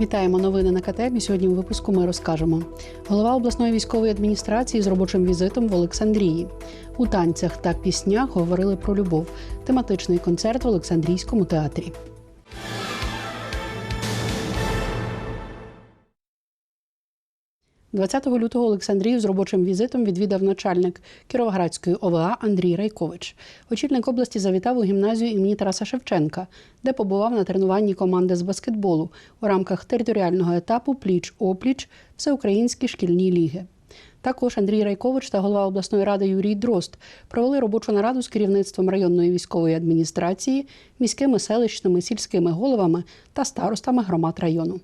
Вітаємо новини на КТМ. Сьогодні у випуску ми розкажемо. Голова обласної військової адміністрації з робочим візитом в Олександрії. У танцях та піснях говорили про любов. Тематичний концерт в Олександрійському театрі. – 20 лютого Олександрію з робочим візитом відвідав начальник Кіровоградської ОВА Андрій Райкович. Очільник області завітав у гімназію імені Тараса Шевченка, де побував на тренуванні команди з баскетболу у рамках територіального етапу Пліч-опліч Всеукраїнські шкільні ліги. Також Андрій Райкович та голова обласної ради Юрій Дрозд провели робочу нараду з керівництвом районної військової адміністрації, міськими селищними сільськими головами та старостами громад району.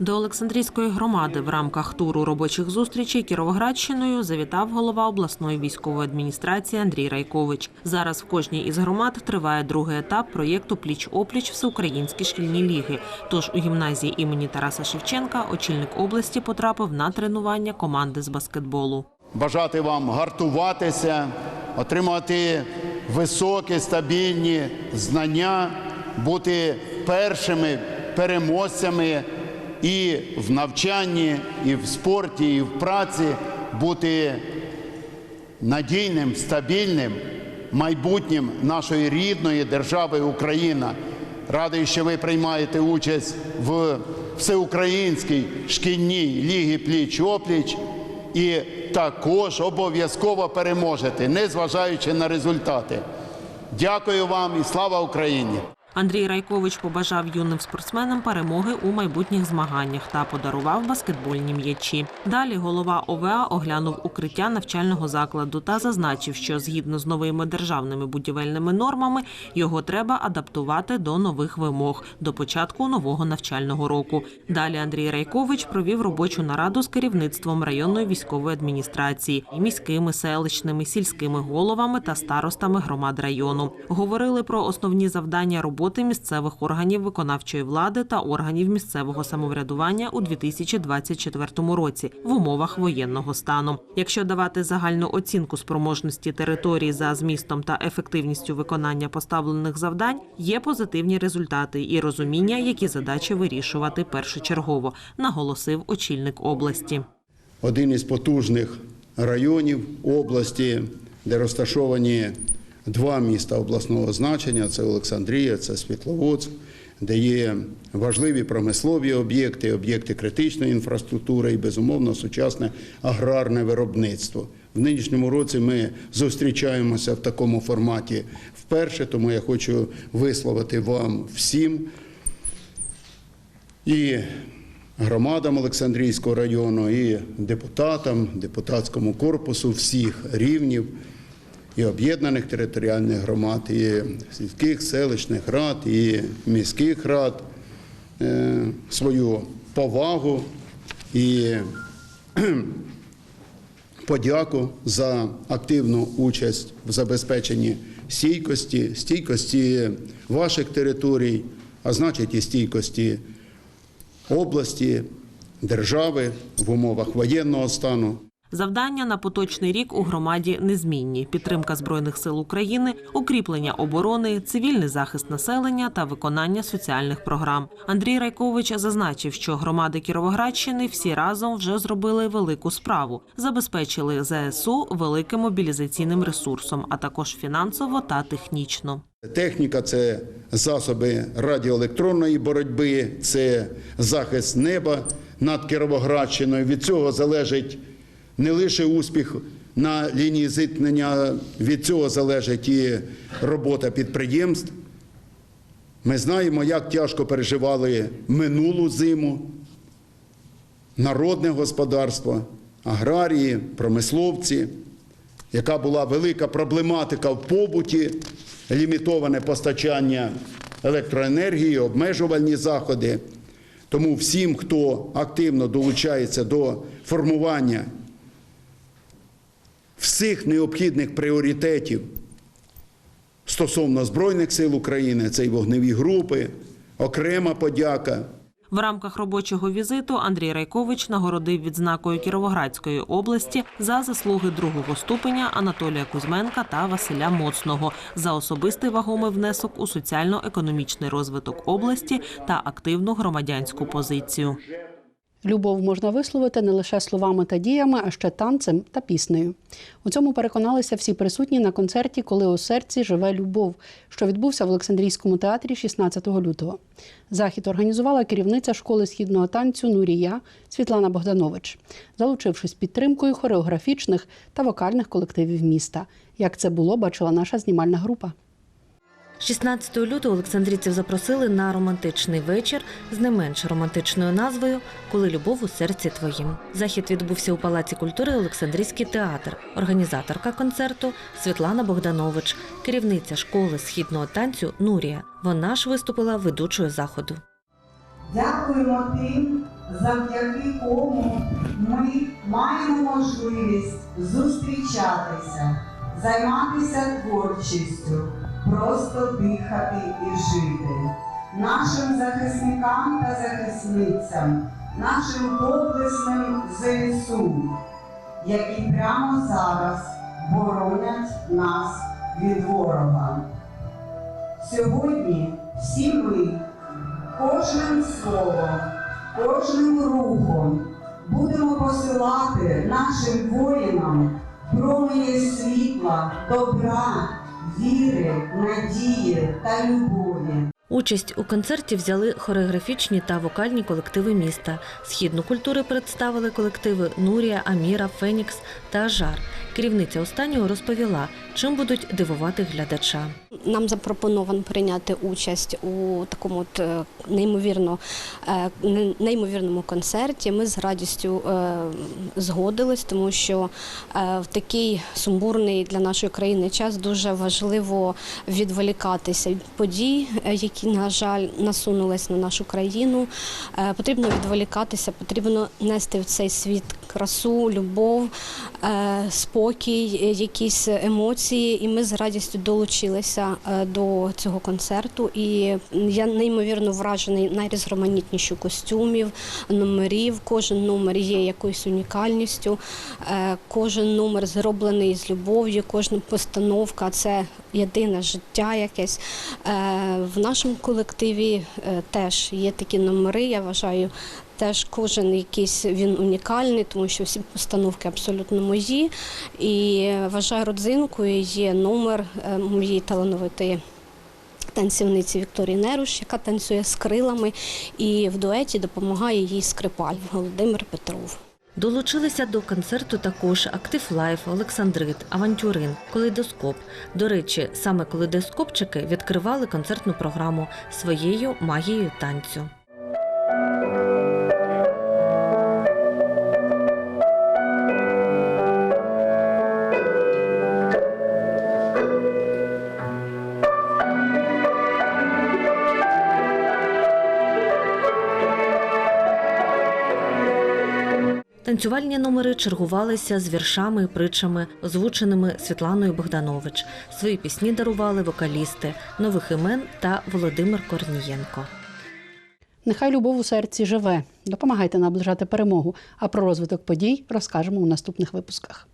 До Олександрійської громади в рамках туру робочих зустрічей Кіровоградщиною завітав голова обласної військової адміністрації Андрій Райкович. Зараз в кожній із громад триває другий етап проєкту Пліч-опліч Всеукраїнські шкільні ліги. Тож у гімназії імені Тараса Шевченка очільник області потрапив на тренування команди з баскетболу. бажати вам гартуватися, отримати високі стабільні знання, бути першими переможцями і в навчанні, і в спорті, і в праці, бути надійним, стабільним майбутнім нашої рідної держави Україна. Радий, що ви приймаєте участь в всеукраїнській шкільній лігі пліч-опліч і також обов'язково переможете, незважаючи на результати. Дякую вам і слава Україні! Андрій Райкович побажав юним спортсменам перемоги у майбутніх змаганнях та подарував баскетбольні м'ячі. Далі голова ОВА оглянув укриття навчального закладу та зазначив, що згідно з новими державними будівельними нормами його треба адаптувати до нових вимог до початку нового навчального року. Далі Андрій Райкович провів робочу нараду з керівництвом районної військової адміністрації міськими селищними сільськими головами та старостами громад району. Говорили про основні завдання роботи місцевих органів виконавчої влади та органів місцевого самоврядування у 2024 році в умовах воєнного стану. Якщо давати загальну оцінку спроможності території за змістом та ефективністю виконання поставлених завдань, є позитивні результати і розуміння, які задачі вирішувати першочергово, наголосив очільник області. один із потужних районів області, де розташовані два міста обласного значення: це Олександрія, це Світловодськ, де є важливі промислові об'єкти, об'єкти критичної інфраструктури і безумовно сучасне аграрне виробництво. В нинішньому році ми зустрічаємося в такому форматі вперше, тому я хочу висловити вам всім і громадам Олександрійського району, і депутатам, депутатському корпусу всіх рівнів, і об'єднаних територіальних громад, і сільських селищних рад, і міських рад е, свою повагу і подяку за активну участь в забезпеченні стійкості, стійкості ваших територій, а значить і стійкості області, держави в умовах воєнного стану. Завдання на поточний рік у громаді незмінні: підтримка збройних сил України, укріплення оборони, цивільний захист населення та виконання соціальних програм. Андрій Райкович зазначив, що громади Кіровоградщини всі разом вже зробили велику справу, забезпечили ЗСУ великим мобілізаційним ресурсом, а також фінансово та технічно. Техніка це засоби радіоелектронної боротьби, це захист неба над Кіровоградщиною. Від цього залежить не лише успіх на лінії зіткнення, від цього залежить і робота підприємств. Ми знаємо, як тяжко переживали минулу зиму народне господарство, аграрії, промисловці, яка була велика проблематика в побуті, лімітоване постачання електроенергії, обмежувальні заходи. Тому всім, хто активно долучається до формування всіх необхідних пріоритетів стосовно Збройних сил України, це і вогневі групи, окрема подяка. В рамках робочого візиту Андрій Райкович нагородив відзнакою Кіровоградської області за заслуги другого ступеня Анатолія Кузьменка та Василя Моцного за особистий вагомий внесок у соціально-економічний розвиток області та активну громадянську позицію. Любов можна висловити не лише словами та діями, а ще танцем та піснею. У цьому переконалися всі присутні на концерті, коли у серці живе любов, що відбувся в Олександрійському театрі 16 лютого. Захід організувала керівниця школи східного танцю Нурія Світлана Богданович, залучившись підтримкою хореографічних та вокальних колективів міста. Як це було, бачила наша знімальна група. 16 лютого олександрійців запросили на романтичний вечір з не менш романтичною назвою Коли любов у серці твоїм. Захід відбувся у Палаці культури Олександрійський театр. Організаторка концерту Світлана Богданович, керівниця школи східного танцю Нурія. Вона ж виступила ведучою заходу. Дякуємо тим, завдяки кому ми маємо можливість зустрічатися, займатися творчістю, просто дихати і жити. Нашим захисникам та захисницям, нашим доблесним ЗСУ, які прямо зараз боронять нас від ворога. Сьогодні всі ми кожним словом, кожним рухом будемо посилати нашим воїнам промені світла, добра, віри, надії та любові. Участь у концерті взяли хореографічні та вокальні колективи міста. Східну культури представили колективи Нурія, Аміра, Фенікс та Жар. Керівниця останнього розповіла, чим будуть дивувати глядача. Нам запропоновано прийняти участь у такому от е, неймовірно е, неймовірному концерті. Ми з радістю е, згодились, тому що в такий сумбурний для нашої країни час дуже важливо відволікатися від подій, е, які, на жаль, насунулись на нашу країну. Е, Потрібно відволікатися, потрібно нести в цей світ красу, любов, е, спокій, е, якісь емоції. І ми з радістю долучилися до цього концерту. І я неймовірно вражений найрізноманітніші костюмів, номерів. Кожен номер є якоюсь унікальністю, кожен номер зроблений з любов'ю, кожна постановка це єдине життя якесь. В нашому колективі е, теж є такі номери. Я вважаю, Теж кожен якийсь він унікальний, тому що всі постановки абсолютно мої. І вважаю родзинкою є номер е, моєї талановитої танцівниці Вікторії Неруш, яка танцює з крилами, і в дуеті допомагає їй скрипаль Володимир Петров. Долучилися до концерту також Актив Лайф, Олександрит, Авантюрин, Калейдоскоп. До речі, саме калейдоскопчики відкривали концертну програму своєю магією танцю. Танцювальні номери чергувалися з віршами і притчами, озвученими Світланою Богданович. Свої пісні дарували вокалісти Нових імен та Володимир Корнієнко. Нехай любов у серці живе. Допомагайте наближати перемогу. А про розвиток подій розкажемо у наступних випусках.